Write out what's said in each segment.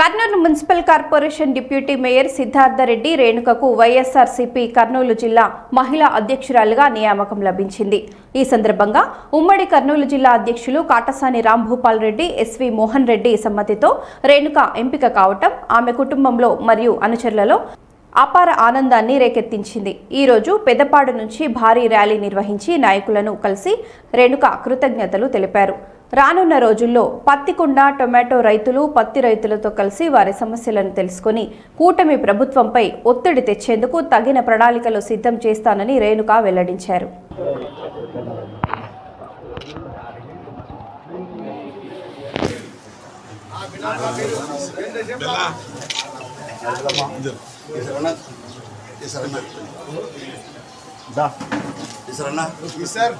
Kurnool municipal corporation deputy mayor Siddhartha Reddy రేణుకకు YSRCP Kurnool జిల్లా మహిళా అధ్యక్షురాలుగా నియామకం లభించింది. ఈ సందర్భంగా ఉమ్మడి కర్నూలు జిల్లా అధ్యక్షులు కాటసాని రాంభూపాల్ రెడ్డి ఎస్వి మోహన్ రెడ్డి సమ్మతితో రేణుక ఎంపిక కావటం ఆమె కుటుంబంలో మరియు అనుచరులలో అపార ఆనందాన్ని రేకెత్తించింది. ఈ రోజు పెద్దపాడు నుంచి భారీ ర్యాలీ నిర్వహించి నాయకులను కలిసి రేణుక కృతజ్ఞతలు తెలిపారు. రానున్న రోజుల్లో పత్తికొండ టొమాటో రైతులు పత్తి రైతులతో కలిసి వారి సమస్యలను తెలుసుకుని కూటమి ప్రభుత్వంపై ఒత్తిడి తెచ్చేందుకు తగిన ప్రణాళికలు సిద్ధం చేస్తానని రేణుక వెల్లడించారు. సార్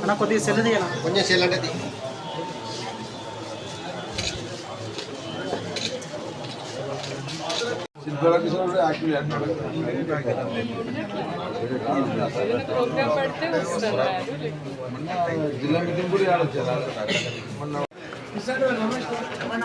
అన్న కొద్దిగా సెల్ తీయనా కొంచెం అంటే జిల్లా మీటింగ్ కూడా ఆలోచన మొన్న